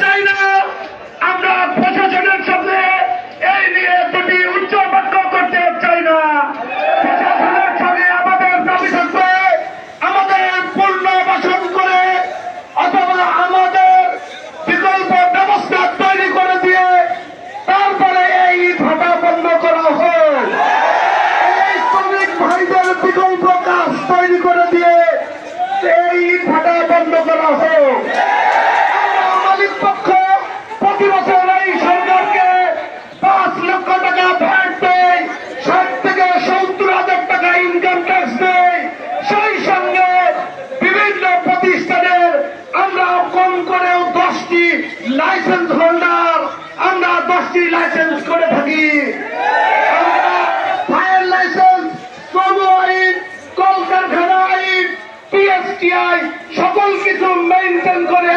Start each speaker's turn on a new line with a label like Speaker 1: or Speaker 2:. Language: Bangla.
Speaker 1: চাই না। আমরা প্রশাসনের সামনে এই নিয়ে দুটি উচ্চ বাক্য করতে চাই না। আমাদের দাবি থাকবে করে অথবা আমাদের বিকল্প ব্যবস্থা তৈরি করে দিয়ে তারপরে এই ভাটা বন্ধ করা হোক। এই শ্রমিক ভাইদের বিকল্প কাজ তৈরি করে দিয়ে এই ভাটা বন্ধ লাইসেন্স হোল্ডার আমরা দশটি লাইসেন্স করে থাকি। ফায়ার লাইসেন্স শ্রম আইন, কলকারখানা আইন পিএসটি আইন সকল কিছু মেনটেন করে